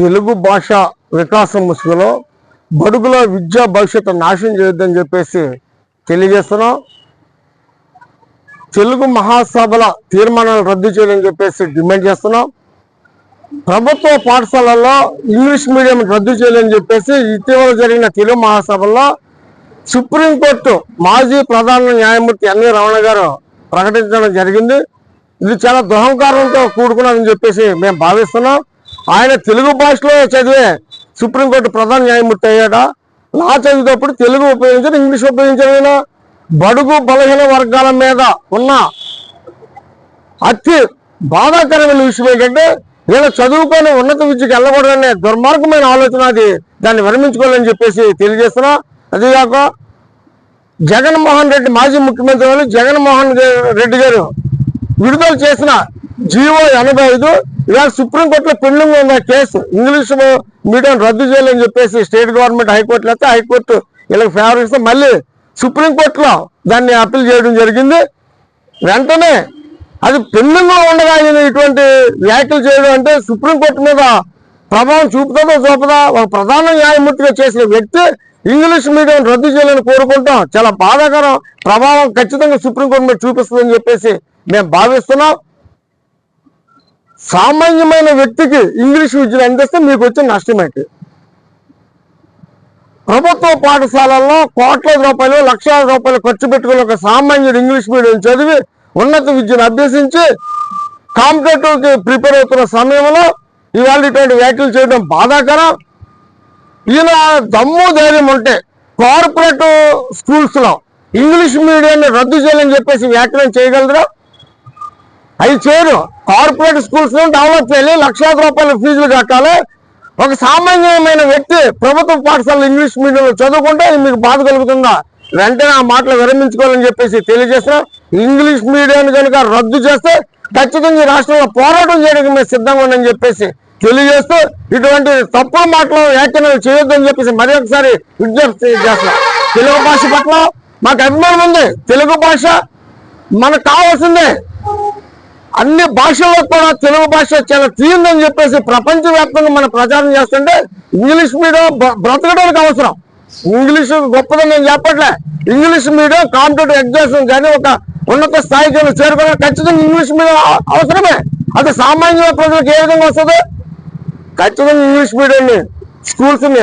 తెలుగు భాష వికాసం ముసుగులో బడుగుల విద్యా భవిష్యత్తు నాశనం చేయొద్దని చెప్పేసి తెలియజేస్తున్నాం. తెలుగు మహాసభల తీర్మానాలు రద్దు చేయాలని చెప్పేసి డిమాండ్ చేస్తున్నాం. ప్రభుత్వ పాఠశాలల్లో ఇంగ్లీష్ మీడియం రద్దు చేయాలని చెప్పేసి ఇటీవల జరిగిన తెలుగు మహాసభల్లో సుప్రీంకోర్టు మాజీ ప్రధాన న్యాయమూర్తి ఎన్వి రమణ గారు ప్రకటించడం జరిగింది. ఇది చాలా దుహంకారంతో కూడుకున్నదని చెప్పేసి మేము భావిస్తున్నాం. ఆయన తెలుగు భాషలో చదివే సుప్రీంకోర్టు ప్రధాన న్యాయమూర్తి అయ్యాట లా చదివేటప్పుడు తెలుగు ఉపయోగించారు ఇంగ్లీష్ ఉపయోగించారు బడుగు బలహీన వర్గాల మీద ఉన్న అతి బాధాకరమైన విషయం ఏంటంటే నేను చదువుకొని ఉన్నత విద్యకి వెళ్ళకూడదనే దుర్మార్గమైన ఆలోచన అది. దాన్ని విరమించుకోవాలని చెప్పేసి తెలియజేస్తున్నా. అదేగాక జగన్మోహన్ రెడ్డి మాజీ ముఖ్యమంత్రి వాళ్ళు జగన్మోహన్ రెడ్డి గారు విడుదల చేసిన జీవో ఎనభై ఐదు ఇవాళ సుప్రీంకోర్టులో పెండింగ్ ఉన్న కేసు? ఇంగ్లీష్ మీడియం రద్దు చేయాలని చెప్పేసి స్టేట్ గవర్నమెంట్ హైకోర్టులో అయితే హైకోర్టు వీళ్ళకి ఫేవర్ ఇస్తే మళ్ళీ సుప్రీంకోర్టులో దాన్ని అప్పీల్ చేయడం జరిగింది. వెంటనే అది పెండింగ్లో ఉండగా ఆయన ఇటువంటి వ్యాఖ్యలు చేయడం అంటే సుప్రీంకోర్టు మీద ప్రభావం చూపుతుందో చూపదా? ఒక ప్రధాన న్యాయమూర్తిగా చేసిన వ్యక్తి ఇంగ్లీష్ మీడియం రద్దు చేయాలని కోరుకుంటాం. చాలా బాధాకరం. ప్రభావం ఖచ్చితంగా సుప్రీంకోర్టు మీద చూపిస్తుందని చెప్పేసి మేము భావిస్తున్నాం. సామాన్యమైన వ్యక్తికి ఇంగ్లీష్ విద్యను అందిస్తే మీకు వచ్చే నష్టమేంటి ప్రభుత్వ పాఠశాలల్లో కోట్ల రూపాయలు లక్షల రూపాయలు ఖర్చు పెట్టుకుని ఒక సామాన్యుడు ఇంగ్లీష్ మీడియం చదివి ఉన్నత విద్యను అభ్యసించి కాంపిటేటివ్కి ప్రిపేర్ అవుతున్న సమయంలో ఇవాళ ఇటువంటి వ్యాఖ్యలు చేయడం బాధాకరం. ఈయన దమ్ము ధైర్యం ఉంటే కార్పొరేట్ స్కూల్స్లో ఇంగ్లీష్ మీడియాన్ని రద్దు చేయాలని చెప్పేసి వ్యాఖ్యలు చేయగలరా? అవి చేయరు కార్పొరేట్ స్కూల్స్లో డెవలప్ చేయాలి. లక్షలాది రూపాయల ఫీజులు కట్టాలి. ఒక సామాన్యమైన వ్యక్తి ప్రభుత్వ పాఠశాల ఇంగ్లీష్ మీడియంలో చదువుకుంటే మీకు బాధ కలుగుతుందా? వెంటనే ఆ మాటలు విరమించుకోవాలని చెప్పేసి తెలియజేసిన ఇంగ్లీష్ మీడియాన్ని కనుక రద్దు చేస్తే ఖచ్చితంగా ఈ రాష్ట్రంలో పోరాటం చేయడానికి మేము సిద్ధంగా ఉందని చెప్పేసి తెలియజేస్తూ ఇటువంటి తప్పుడు మాటలు వ్యాఖ్యానాలు చేయొద్దని చెప్పేసి మరి ఒకసారి విజ్ఞప్తి చేస్తున్నాం. తెలుగు భాష పట్ల మాకు అభిమానం ఉంది. తెలుగు భాష మనకు కావాల్సిందే. అన్ని భాషల్లో కూడా తెలుగు భాష చాలా తీరిందని చెప్పేసి ప్రపంచవ్యాప్తంగా మనం ప్రచారం చేస్తుంటే ఇంగ్లీష్ మీడియం బ్రతకడానికి అవసరం. ఇంగ్లీష్ గొప్పదని నేను చెప్పట్లే. ఇంగ్లీష్ మీడియం కాంపిటేటివ్ ఎగ్జామ్స్ కానీ ఒక ఉన్నత స్థాయికి చేరుకోవడం ఖచ్చితంగా ఇంగ్లీష్ మీడియం అవసరమే. అది సామాన్య ప్రజలకు ఏ విధంగా వస్తుంది ఖచ్చితంగా ఇంగ్లీష్ మీడియంని స్కూల్స్ని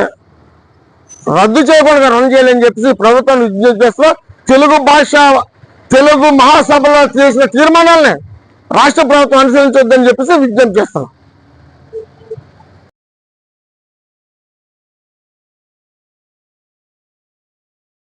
రద్దు చేయకుండా రన్ చేయాలని చెప్పేసి ప్రభుత్వాన్ని విజ్ఞప్తి తెలుగు భాష తెలుగు మహాసభలో చేసిన తీర్మానాలని రాష్ట్ర ప్రభుత్వం అనుసరించొద్దని చెప్పేసి విజ్ఞప్తి చేస్తున్నాం